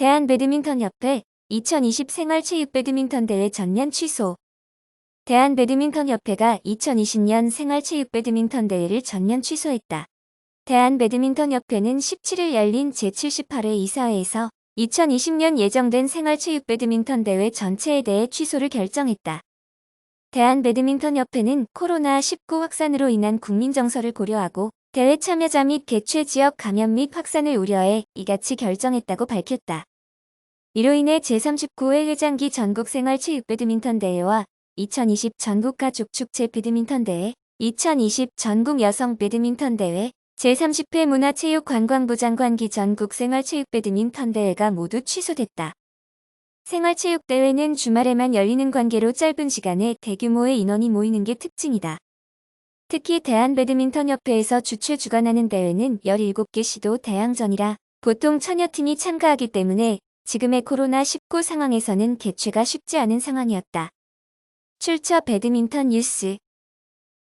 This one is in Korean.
대한 배드민턴 협회 2020 생활체육 배드민턴 대회 전면 취소. 대한 배드민턴 협회가 2020년 생활체육 배드민턴 대회를 전면 취소했다. 대한 배드민턴 협회는 17일 열린 제78회 이사회에서 2020년 예정된 생활체육 배드민턴 대회 전체에 대해 취소를 결정했다. 대한 배드민턴 협회는 코로나19 확산으로 인한 국민 정서를 고려하고 대회 참여자 및 개최 지역 감염 및 확산을 우려해 이같이 결정했다고 밝혔다. 이로 인해 제39회 회장기 전국생활 체육 배드민턴 대회와 2020 전국 가족 축제 배드민턴 대회, 2020 전국 여성 배드민턴 대회, 제30회 문화체육관광부 장관기 전국 생활체육 배드민턴 대회가 모두 취소됐다. 생활체육 대회는 주말에만 열리는 관계로 짧은 시간에 대규모의 인원이 모이는 게 특징이다. 특히 대한배드민턴협회에서 주최 주관하는 대회는 17개 시도 대항전이라 보통 천여 팀이 참가하기 때문에 지금의 코로나19 상황에서는 개최가 쉽지 않은 상황이었다. 출처 배드민턴 뉴스